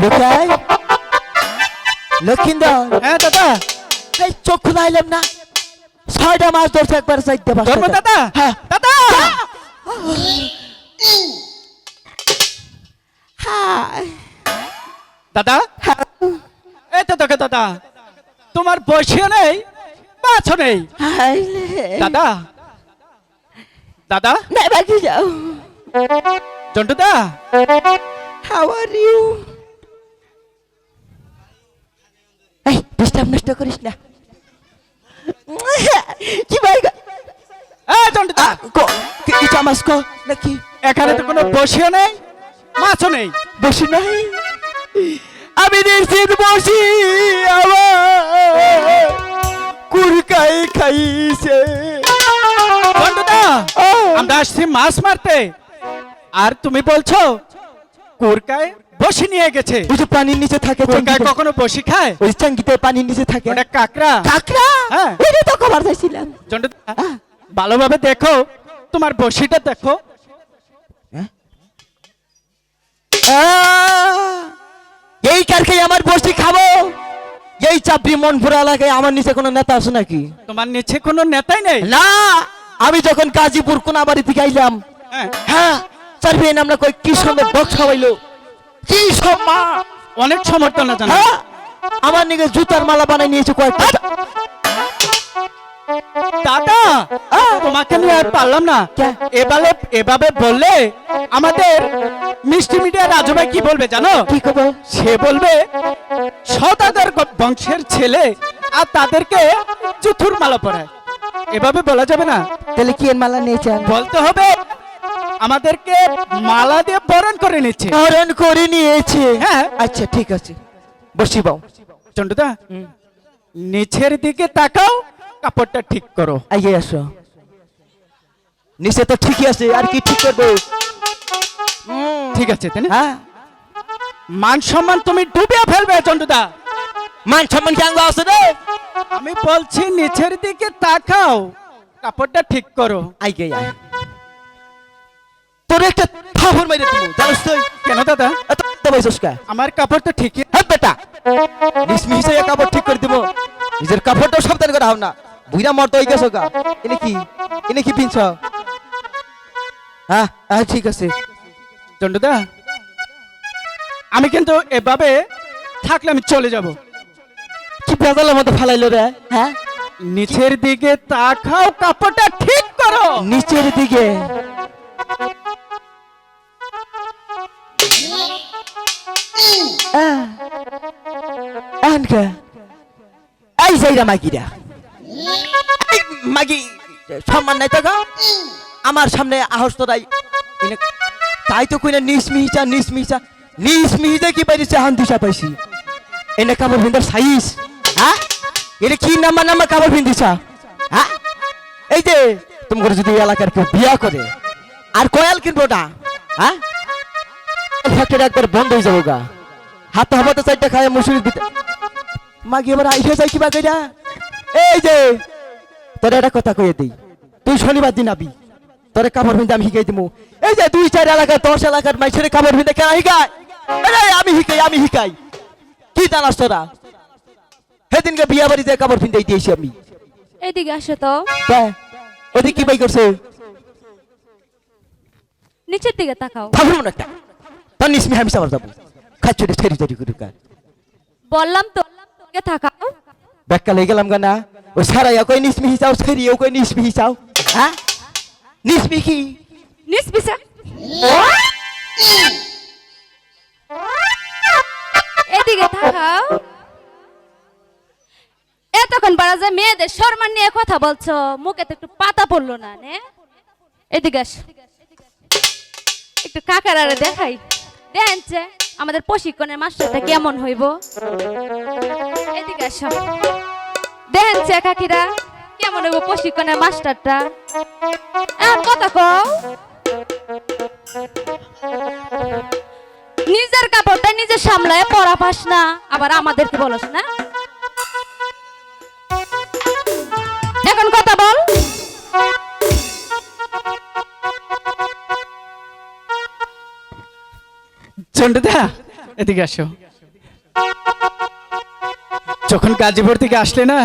লোকাই লক্ষিন্দর হ্যাঁ দাদা! এই চক্ষু লাইলাম না। ছয়টা মাস ধরছে একবার চাইতে পারছে দাদা? হ্যাঁ। দাদা! দাদা? এই তো তোকে দাদা তোমার বয়সীও নেই বাছও নেই। দাদা? দাদা? যাও। জন্টু দা? হাউ আর ইউ ডিস্টার্ব নষ্ট করিস না। কি ভাই কো নাকি? এখানে তো কোনো বসিও নেই মাছও নেই। বসি নাই? আমি নিশ্চিত বসি আমার কুরকাই খাইছে। আমরা আসছি মাছ মারতে। আর তুমি বলছো কুরকায় বসি নিয়ে গেছে। ওই যে পানির নিচে থাকে চাঙ্গিতে। কখনো বসি খায়? ওই চাঙ্গিতে পানির নিচে থাকে। ওটা কাকড়া। কাকড়া? হ্যাঁ। ওইটা তো খবর চাইছিলাম জন্টু ভালোভাবে দেখো। তোমার বসিটা দেখো। আহ! এই কারকে আমার বসি খাব। এই চাপড়ি মন ভরা এলাকায় আমার নিচে কোনো নেতা আছে নাকি? তোমার নিচে কোনো নেতাই নেই? না আমি যখন গাজীপুর কোনাবাড়ি থেকে আইলাম হ্যাঁ, হ্যাঁ চারবি আমরা কই কি সুন্দর বক্স খাওয়াইলো। কি সব মা অনেক সমর্থনা জানা হ্যাঁ? আমার নিকে জুতার মালা বানাই নিয়েছে কয়েকটা। দাদা তোমাকে নিয়ে আর পারলাম না। কে? এভাবে বললে আমাদের মিষ্টি মিডিয়া রাজু ভাই কি বলবে জানো? কি করব সে বলবে সদাদার বংশের ছেলে আর তাদেরকে চতুর মালা পরায়। এভাবে বলা যাবে না। তাহলে কি এর মালা নিয়েছেন বলতে হবে আমাদেরকে মালা দিয়ে বরণ করে নিচ্ছে হরণ করে নিয়েছে। হ্যাঁ। আচ্ছা ঠিক আছে। বসি বাও চন্ডুদা নিচের দিকে তাকাও কাপড়টা ঠিক করো। আইয়ে আসো। নিচে তো ঠিকই আছে আর কি ঠিক করব? হুম, ঠিক আছে তাই না? হ্যাঁ। মান সম্মান তুমি ডুবিয়ে ফেলবে চন্ডুদা মান সম্মান কি আঙ্গা আছে রে? আমি বলছি নিচের দিকে তাকাও কাপড়টা ঠিক করো। আই গে আয় তোর একটা থাপড় মাইরে জানিস তুই? কেন দাদা? এত কা? আমার কাপড় তো ঠিকই হ্যাঁ বেটা। কাপড় ঠিক করে দিব। নিজের কাপড়টাও সাবধান করা হাও না। বুইরা মরতো গেছো গা। এনে কি? এনে কি পিনছ? হ্যাঁ হ্যাঁ ঠিক আছে। চন্ডুদা আমি কিন্তু এভাবে থাকলে আমি চলে যাব। কি বেজালের মতো ফালাইলো রে? হ্যাঁ? নিচের দিকে তাকাও কাপড়টা ঠিক করো। নিচের দিকে? আহ, আনকা। এই যাইরা মাগি সম্মান নাই তো? আমার সামনে আহস তাই। তো কইনা নিস মিহিচা নিস মিহিচা। নিস মিহিচা কি পাইছে হান দিশা পাইছি। এনে কাপড় ভিন্দার সাইজ। হ্যাঁ? এটা কি নাম্বার নাম্বার কাপড় ভিন্দিছা হ্যাঁ? এই যে তোমার যদি এলাকার কেউ বিয়া করে আর কয়াল কিনবো না? হ্যাঁ? ফ্যাক্টরি একবার বন্ধ হয়ে যাব গা। হাতে হাতে চারটা খায় মুসুরি দিতে। মাগি এবার আইসে যাই কিবা কইরা। এই যে তোর একটা কথা কইয়ে দিই। তুই শনিবার দিন আবি। তোরে কাপড় ভিন্দে আমি শিখাই দিমু। এই যে দুই চার এলাকার দশ এলাকার মাইছের কাপড় ভিন্দে কেন এই, আমি শিখাই আমি শিখাই। কি জানাস তোরা? সেদিনকে বিয়া বাড়িতে কাপড় ভিন্দে দিয়েছি আমি। এদিকে আসো তো? ওদিক কি বাই করছে? নিচের দিকে তাকাও। থাকব না একটা। তার নিসমি আমি সাবার যাব খাচ্ছি রে ছেড়ি ছেড়ি করে কার বললাম তো তাকাও ব্যাককা লেগে গেলাম গানা ওই সারাইয়া কই নিসমি হিসাও ছেড়িও কই নিসমি হিসাও। হ্যাঁ? নিসমি কি? নিস এদিকে তাকাও এতক্ষণ পারা যায় মেয়েদের সম্মান নিয়ে কথা বলছো মুখে তো একটু পাতা পড়ল না নে। এদিকে একটু কাকার আরে দেখাই। দেখছে আমাদের প্রশিক্ষণের মাস্টারটা কেমন হইব? এদিকে আসো। দেখছে কাকিরা, কেমন হইব প্রশিক্ষণের মাস্টারটা? এখন কথা কও। নিজের কাপড়টা নিজে সামলায় পড়া পাস না, আবার আমাদেরকে বলস না? চন্ডুদা এদিকে আসো। যখন গাজীপুর থেকে আসলে না